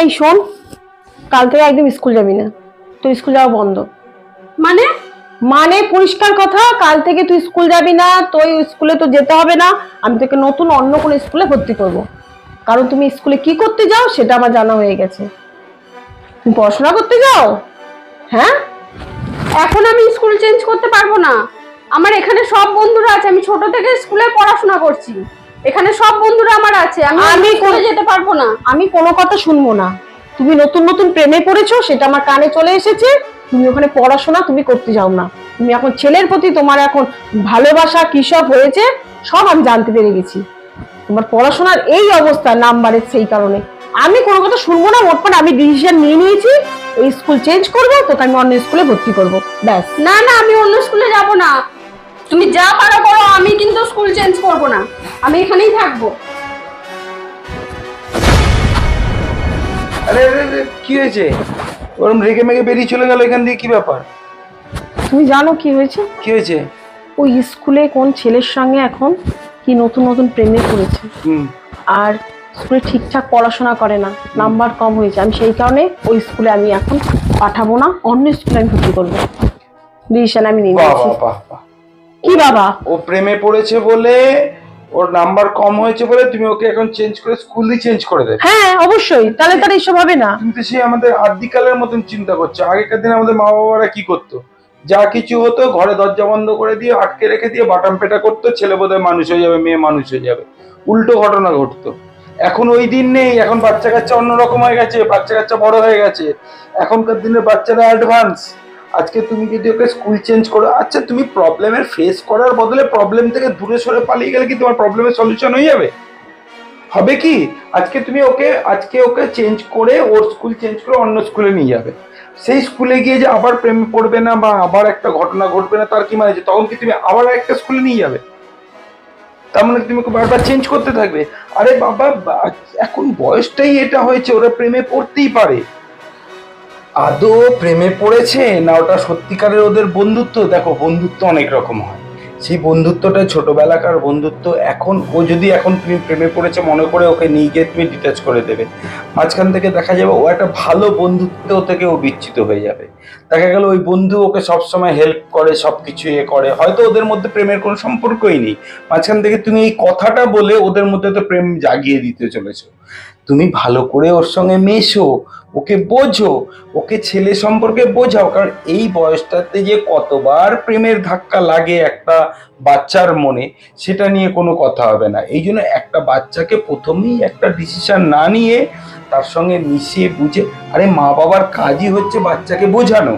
এই শোন কাল থেকে একদম স্কুল যাবি না। তুই স্কুল যাওয়া বন্ধ। মানে? মানে পরিষ্কার কথা কাল থেকে তুই স্কুল যাবি না তুই স্কুলে তো যেতে হবে না আমি তোকে নতুন অন্য কোনো স্কুলে ভর্তি করব। কারণ তুমি স্কুলে কি করতে যাও সেটা আমার জানা হয়ে গেছে। তুমি পড়াশোনা করতে যাও? হ্যাঁ? এখন আমি স্কুল চেঞ্জ করতে পারব না। আমার এখানে সব বন্ধুরা আছে আমি ছোট থেকে স্কুলে পড়াশোনা করছি। এখানে সব বন্ধুরা আমার আছে আমি আমি কোন- যেতে পারব না। আমি কোনো কথা শুনব না। তুমি নতুন নতুন প্রেমে পড়েছো সেটা আমার কানে চলে এসেছে। তুমি ওখানে পড়াশোনা তুমি করতে যাও না। তুমি এখন ছেলের প্রতি তোমার এখন ভালোবাসা কি সব হয়েছে সব আমি জানতে পেরে গেছি। তোমার পড়াশোনার এই অবস্থা নাম্বারের সেই কারণে। আমি কোনো কথা শুনব না মোটমাট আমি ডিসিশন নিয়ে নিয়েছি। এই স্কুল চেঞ্জ করব তোকে আমি অন্য স্কুলে ভর্তি করব। ব্যাস। না না আমি অন্য স্কুলে যাব না। তুমি যা পারো করো আমি আমি এখানেই থাকব। আরে আরে আরে, কি হয়েছে? ওরম রেগে মেগে বেরিয়ে চলে গেল এখান দিয়ে কি ব্যাপার? তুমি জানো কি হয়েছে? কি হয়েছে? ওই স্কুলে কোন ছেলের সঙ্গে এখন কি নতুন নতুন প্রেমে পড়েছে। হুম। আর স্কুলে ঠিকঠাক পড়াশোনা করে না নাম্বার কম হয়েছে। আমি সেই কারণে ওই স্কুলে আমি এখন পাঠাবো না অন্য স্কুলে আমি ভর্তি করব। ডিসিশন আমি নিয়ে বাহ নিয়েছি। বাহ বাহ বাহ। কি বাবা? ও প্রেমে পড়েছে বলে ওর নাম্বার কম হয়েছে বলে তুমি ওকে এখন চেঞ্জ করে স্কুলই চেঞ্জ করে দেবে। হ্যাঁ অবশ্যই। তাহলে তার এইসব হবে না। তুমি তো সেই আমাদের আদিকালের মতন চিন্তা করছ। আগেকার দিনে আমাদের মা বাবারা কি করতো? যা কিছু হতো ঘরে দরজা বন্ধ করে দিয়ে আটকে রেখে দিয়ে বাটাম পেটা করতো ছেলে বোধহয় মানুষ হয়ে যাবে মেয়ে মানুষ হয়ে যাবে। উল্টো ঘটনা ঘটতো। এখন ওই দিন নেই। এখন বাচ্চা কাচ্চা অন্যরকম হয়ে গেছে। বাচ্চা কাচ্চা বড় হয়ে গেছে। এখনকার দিনের বাচ্চারা অ্যাডভান্স আজকে তুমি যদি ওকে স্কুল চেঞ্জ করো আচ্ছা তুমি প্রবলেমের ফেস করার বদলে প্রবলেম থেকে দূরে সরে পালিয়ে গেলে কি তোমার প্রবলেমের সলিউশন হয়ে যাবে? হবে কি? আজকে তুমি ওকে, আজকে ওকে চেঞ্জ করে ওর স্কুল চেঞ্জ করে অন্য স্কুলে নিয়ে যাবে। সেই স্কুলে গিয়ে যে আবার প্রেমে পড়বে না বা আবার একটা ঘটনা ঘটবে না, তার কি মানে যে তখন কি তুমি আবার একটা স্কুলে নিয়ে যাবে? তার মানে তুমি বারবার চেঞ্জ করতে থাকবে? আরে বাবা এখন বয়সটাই এটা হয়েছে, ওরা প্রেমে পড়তেই পারে। আদৌ প্রেমে পড়েছে না ওটা সত্যিকারের ওদের বন্ধুত্ব? দেখো, বন্ধুত্ব অনেক রকম হয়। সেই বন্ধুত্বটা ছোটবেলাকার বন্ধুত্ব, এখন ও যদি এখন তুমি প্রেমে পড়েছে, মনে করে ওকে নিয়ে গিয়ে তুমি ডিটাচ করে দেবে। মাঝখান থেকে দেখা যাবে ও একটা ভালো বন্ধুত্ব থেকে ও বিচ্ছিত হয়ে যাবে। দেখা গেল ওই বন্ধু ওকে সবসময় হেল্প করে সব কিছু এ করে। হয়তো ওদের মধ্যে প্রেমের কোনো সম্পর্কই নেই। মাঝখান থেকে তুমি এই কথাটা বলে ওদের মধ্যে তো প্রেম জাগিয়ে দিতে চলেছো। তুমি ভালো করে ওর সঙ্গে মেশো, ওকে বোঝো, ওকে ছেলে সম্পর্কে বোঝাও। কারণ এই বয়সটাতে যে কতবার প্রেমের ধাক্কা লাগে একটা বাচ্চার মনে, সেটা নিয়ে কোনো কথা হবে না। এই জন্য একটা বাচ্চাকে প্রথমেই একটা ডিসিশন না নিয়ে তার সঙ্গে মিশিয়ে বুঝে, আরে মা বাবার কাজই হচ্ছে বাচ্চাকে বোঝানো।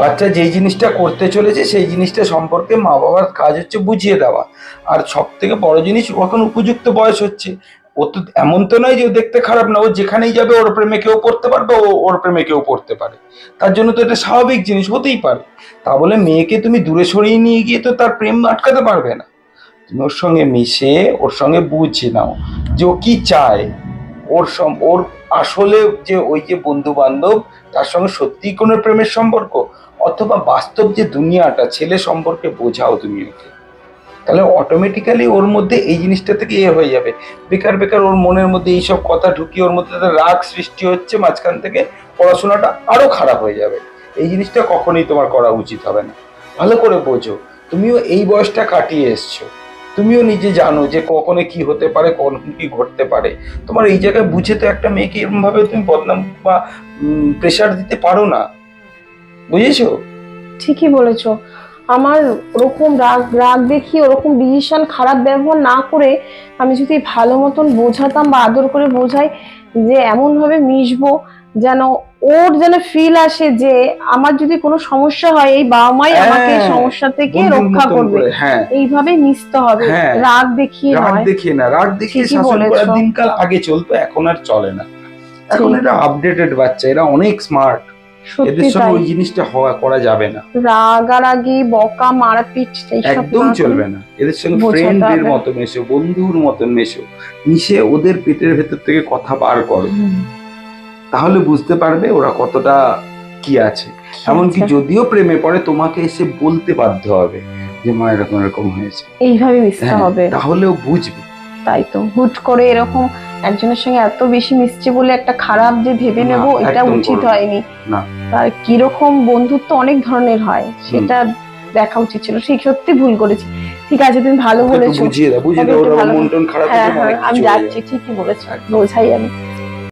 বাচ্চা যেই জিনিসটা করতে চলেছে, সেই জিনিসটা সম্পর্কে মা বাবার কাজ হচ্ছে বুঝিয়ে দেওয়া। আর সব থেকে বড় জিনিস এখন উপযুক্ত বয়স হচ্ছে। ও তো এমন তো নয় যে ও দেখতে খারাপ না, ও যেখানেই যাবে ওর প্রেমে কেউ পড়তে পারবে, ও ওর প্রেমে কেউ পড়তে পারে। তার জন্য তো এটা স্বাভাবিক জিনিস, হতেই পারে। তা বলে মেয়েকে তুমি দূরে সরিয়ে নিয়ে গিয়ে তো তার প্রেম আটকাতে পারবে না। তুমি ওর সঙ্গে মিশে, ওর সঙ্গে বুঝে নাও যে ও কি চায়। ওর ওর আসলে যে ওই যে বন্ধু বান্ধব তার সঙ্গে সত্যিই কোনো প্রেমের সম্পর্ক? অথবা বাস্তব যে দুনিয়াটা, ছেলে সম্পর্কে বোঝাও তুমি ওকে। তাহলে অটোমেটিক্যালি ওর মধ্যে এই জিনিসটা থেকে এ হয়ে যাবে। বেকার বেকার ওর মনের মধ্যে এইসব কথা ঢুকিয়ে ওর মধ্যে রাগ সৃষ্টি হচ্ছে, মাঝখান থেকে পড়াশোনাটা আরও খারাপ হয়ে যাবে। এই জিনিসটা কখনোই তোমার করা উচিত হবে না। ভালো করে বোঝো, তুমিও এই বয়সটা কাটিয়ে এসছো। তুমিও নিজে জানো যে কখনো কি হতে পারে, কখন কি ঘটতে পারে। তোমার এই জায়গায় বুঝে তো একটা মেয়েকে এরকমভাবে তুমি বদনাম বা প্রেশার দিতে পারো না। বুঝেছ? ঠিকই বলেছ। আমার ওরকম রাগ রাগ দেখিয়ে ওরকম ডিসিশন খারাপ ব্যবহার না করে আমি যদি ভালো মতন বোঝাতাম বা আদর করে বোঝাই যে এমন ভাবে মিশবো যেন ওর যেন ফিল আসে যে আমার যদি কোনো সমস্যা হয় এই বাবা মাই আমাকে হ্যাঁ, সমস্যা থেকে রক্ষা করবে। হ্যাঁ। এইভাবে মিশতে হবে। হ্যাঁ। রাগ দেখিয়ে রাগ দেখিয়ে না রাগ দেখিয়ে শাসন। করার দিনকাল আগে চলতো এখন আর চলে না। এখন এটা আপডেটেড বাচ্চা এরা অনেক স্মার্ট এদের সঙ্গে ওই জিনিসটা হওয়া করা যাবে না। রাগারাগি বকা মারাপিট একদম চলবে না। এদের সঙ্গে ফ্রেন্ডের মতো মেশো বন্ধুর মতন মেশো। মিশে ওদের পেটের ভেতর থেকে কথা বার করো। তাহলে বুঝতে পারবে ওরা কতটা কি আছে। এমনকি যদিও প্রেমে পড়ে তোমাকে এসে বলতে বাধ্য হবে যে মা এরকম এরকম হয়েছে। এইভাবে মিশতে হ্যাঁ, হবে। তাহলেও বুঝবে। তাই তো হুট করে এরকম একজনের সঙ্গে এত বেশি মিশছে বলে একটা খারাপ যে ভেবে নেব এটা উচিত হয়নি। আর কীরকম বন্ধুত্ব অনেক ধরনের হয় সেটা দেখা উচিত ছিল। সেই সত্যি ভুল করেছি। ঠিক আছে তুমি ভালো বলেছ। বুঝিয়ে দাও বুঝিয়ে দাও ওর ভালো- খারাপ হ্যাঁ হ্যাঁ আমি যাচ্ছি। ঠিকই বলেছ বোঝাই আমি।